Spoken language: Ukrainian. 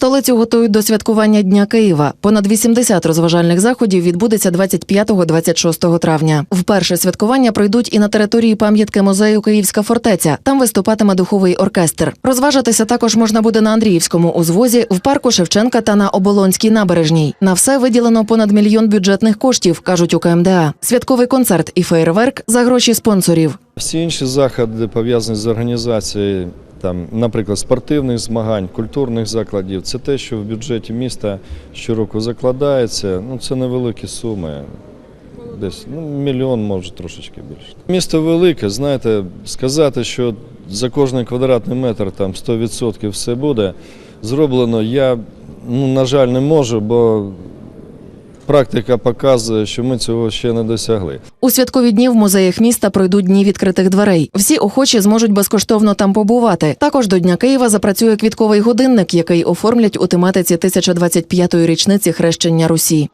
Столицю готують до святкування Дня Києва. Понад 80 розважальних заходів відбудеться 25-26 травня. Вперше святкування пройдуть і на території пам'ятки музею Київська фортеця. Там виступатиме духовий оркестр. Розважитися також можна буде на Андріївському узвозі, в парку Шевченка та на Оболонській набережній. На все виділено понад мільйон бюджетних коштів, кажуть у КМДА. Святковий концерт і фейерверк за гроші спонсорів. Всі інші заходи пов'язані з організацією, там, наприклад, спортивних змагань, культурних закладів, це те, що в бюджеті міста щороку закладається. Ну, це невеликі суми. Десь ну, мільйон, може трошечки більше. Місто велике, знаєте, сказати, що за кожний квадратний метр там 100% все буде зроблено, я, ну, на жаль, не можу, бо практика показує, що ми цього ще не досягли. У святкові дні в музеях міста пройдуть дні відкритих дверей. Всі охочі зможуть безкоштовно там побувати. Також до Дня Києва запрацює квітковий годинник, який оформлять у тематиці 1025-ї річниці хрещення Русі.